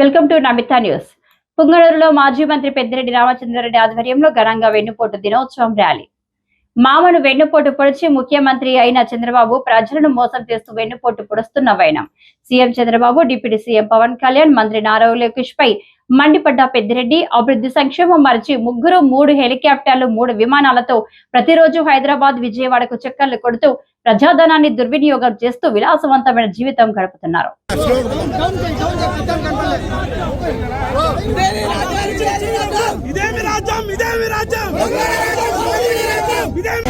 Welcome to Namitha news. పుంగనూరులో మాజీ మంత్రి పెద్దిరెడ్డి రామచంద్రారెడ్డి ఆధ్వర్యంలో ఘనంగా వెన్నుపోటు దినోత్సవం ర్యాలీ. మామను వెన్నుపోటు పొడిచి ముఖ్యమంత్రి అయిన చంద్రబాబు ప్రజలను మోసం చేస్తూ వెన్నుపోటు పొడుస్తున్న వైనం. CM Chandrababu deputy CM Pawan Kalyan మంత్రి నారా లోకేష్ పై మండిపడ్డ పెద్దిరెడ్డి అభివృద్ధి సంక్షేమం మరిచి ముగ్గురు మూడు హెలికాప్టర్లు మూడు విమానాలతో ప్రతిరోజు హైదరాబాద్ విజయవాడకు చక్కర్లు కొడుతూ ప్రజాధనాన్ని దుర్వినియోగం చేస్తూ విలాసవంతమైన జీవితం గడుపుతున్నారు. ఇదేమి రాజ్యం? ఇదేమి రాజ్యం? ఇదేమి రాజ్యం? ఇదేమి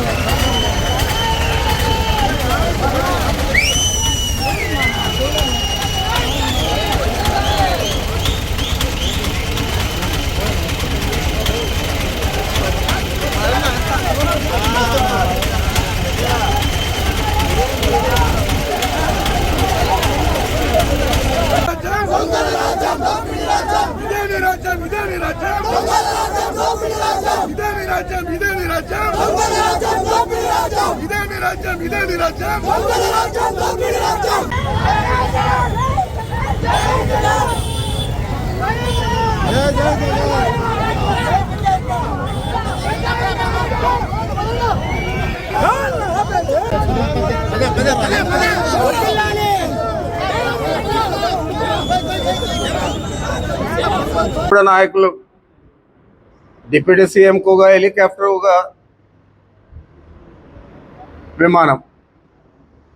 ఇదేమి రాజ్యం ఇదేమి రాజ్యం ఇప్పుడు నాయకులు డిప్యూటీ సీఎంకు ఒక హెలికాప్టర్ ఒక విమానం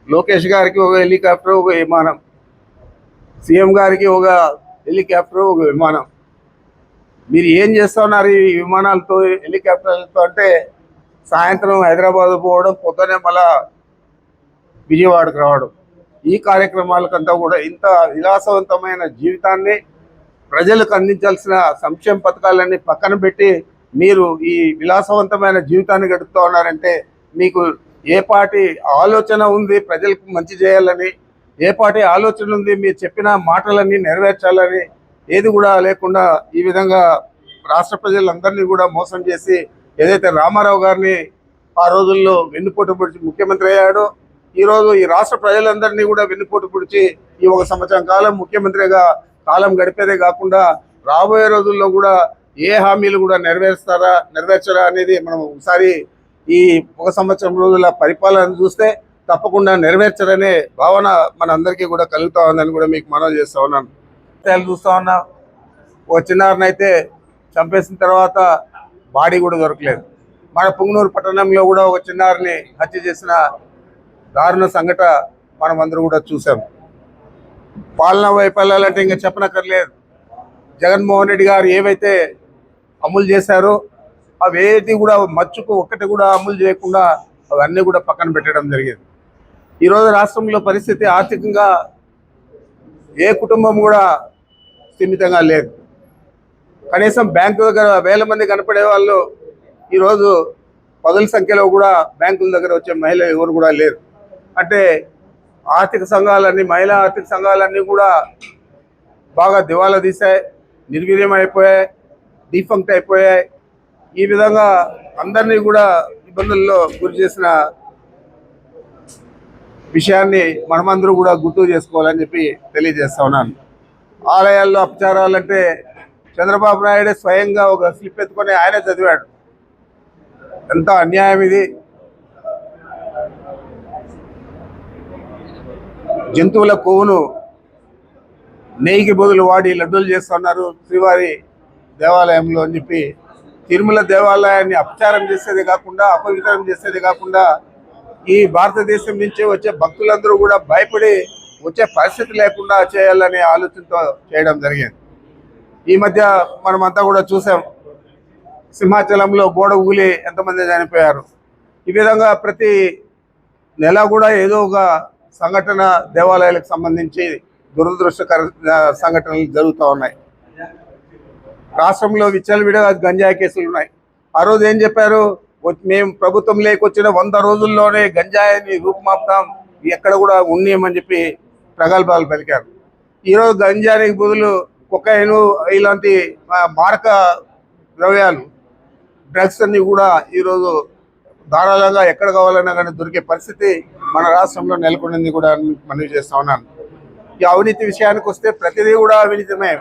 లోకేష్ గారికి ఒక హెలికాప్టర్ ఒక విమానం. సీఎం గారికి ఒక హెలికాప్టర్ ఒక విమానం. మీరు ఏం చేస్తా ఉన్నారు ఈ విమానాలతో హెలికాప్టర్లతో అంటే సాయంత్రం హైదరాబాద్ పోవడం పొద్దునే మళ్ళా విజయవాడకు రావడం. ఈ కార్యక్రమాలకంతా కూడా ఇంత విలాసవంతమైన జీవితాన్ని ప్రజలకు అందించాల్సిన సంక్షేమ పథకాలన్నీ పక్కన పెట్టి మీరు ఈ విలాసవంతమైన జీవితాన్ని గడుపుతూ ఉన్నారంటే మీకు ఏ పార్టీ ఆలోచన ఉంది ప్రజలకు మంచి చేయాలని ఏ పార్టీ ఆలోచన ఉంది మీరు చెప్పిన మాటలన్నీ నెరవేర్చాలని ఏది కూడా లేకుండా ఈ విధంగా రాష్ట్ర ప్రజలందరినీ కూడా మోసం చేసి ఏదైతే రామారావు గారిని ఆ రోజుల్లో వెన్నుపోటు పొడిచి ముఖ్యమంత్రి అయ్యాడో ఈ రోజు ఈ రాష్ట్ర ప్రజలందరినీ కూడా వెన్నుపోటు పొడిచి ఈ ఒక సంవత్సరం కాలం ముఖ్యమంత్రిగా కాలం గడిపేదే కాకుండా రాబోయే రోజుల్లో కూడా ఏ హామీలు కూడా నెరవేరుస్తారా నెరవేర్చరా అనేది మనం ఒకసారి ఈ ఒక సంవత్సరం రోజుల పరిపాలన చూస్తే తప్పకుండా నెరవేర్చరనే భావన మన అందరికీ కూడా కలుగుతా ఉందని కూడా మీకు మనం చేస్తూ ఉన్నాను. చూస్తూ చూస్తా ఉన్నా ఒక చిన్నారనైతే చంపేసిన తర్వాత బాడీ కూడా దొరకలేదు. మన పుంగనూరు పట్టణంలో కూడా ఒక చిన్నారిని హత్య చేసిన దారుణ సంఘట మనం అందరూ కూడా చూసాం పాలన వైఫల్యాలంటే ఇంకా చెప్పనక్కర్లేదు. జగన్మోహన్ రెడ్డి గారు ఏవైతే అమలు చేశారో అవేటి కూడా మచ్చుకు ఒక్కటి కూడా అమలు చేయకుండా అవన్నీ కూడా పక్కన పెట్టడం జరిగింది. ఈరోజు రాష్ట్రంలో పరిస్థితి ఆర్థికంగా ఏ కుటుంబం కూడా స్థిమితంగా లేదు. కనీసం బ్యాంకు దగ్గర వేల మంది కనపడే వాళ్ళు ఈరోజు పదుల సంఖ్యలో కూడా బ్యాంకుల దగ్గర వచ్చే మహిళలు ఎవరు కూడా లేరు. అంటే ఆర్థిక సంఘాలన్నీ మహిళా ఆర్థిక సంఘాలన్నీ కూడా బాగా దివాలా తీసాయి నిర్వీర్యం అయిపోయాయి డిఫంక్ట్ అయిపోయాయి. ఈ విధంగా అందరినీ కూడా ఇబ్బందుల్లో గురి చేసిన విషయాన్ని మనమందరూ కూడా గుర్తు చేసుకోవాలని చెప్పి తెలియజేస్తా ఉన్నాను. ఆలయాల్లో అపచారాలంటే చంద్రబాబు నాయుడే స్వయంగా ఒక స్లిప్ ఎత్తుకొని ఆయనే చదివాడు. ఎంత అన్యాయం ఇది. జంతువుల కొవ్వును నెయ్యికి బదులు వాడి లడ్డూలు చేస్తున్నారు శ్రీవారి దేవాలయంలో అని చెప్పి తిరుమల దేవాలయాన్ని అపచారం చేసేది కాకుండా అపవిత్రం చేసేది కాకుండా ఈ భారతదేశం నుంచి వచ్చే భక్తులందరూ కూడా భయపడి వచ్చే పరిస్థితి లేకుండా చేయాలనే ఆలోచనతో చేయడం జరిగింది. ఈ మధ్య మనమంతా కూడా చూసాం సింహాచలంలో గోడ ఊలి ఎంతమంది చనిపోయారు. ఈ విధంగా ప్రతి నెల కూడా ఏదో ఒక సంఘటన దేవాలయాలకు సంబంధించి దురదృష్టకర సంఘటనలు జరుగుతూ ఉన్నాయి. రాష్ట్రంలో విచ్చలవిడిగా గంజాయి కేసులు ఉన్నాయి. ఆ రోజు ఏం చెప్పారు? మేము ప్రభుత్వం లేకొచ్చిన వంద రోజుల్లోనే గంజాయిని రూపుమాపుతాం ఎక్కడ కూడా ఉన్నీయమని చెప్పి ప్రగల్భాలు పలికారు. ఈరోజు గంజాయికి బదులు కొకైను ఇలాంటి మారక ద్రవ్యాలు డ్రగ్స్ అన్ని కూడా ఈరోజు ధారాళంగా ఎక్కడ కావాలన్నా కానీ దొరికే పరిస్థితి మన రాష్ట్రంలో నెలకొండింది కూడా మనవి చేస్తా ఉన్నాను. ఈ అవినీతి విషయానికి వస్తే ప్రతిదీ కూడా అవినీతమే.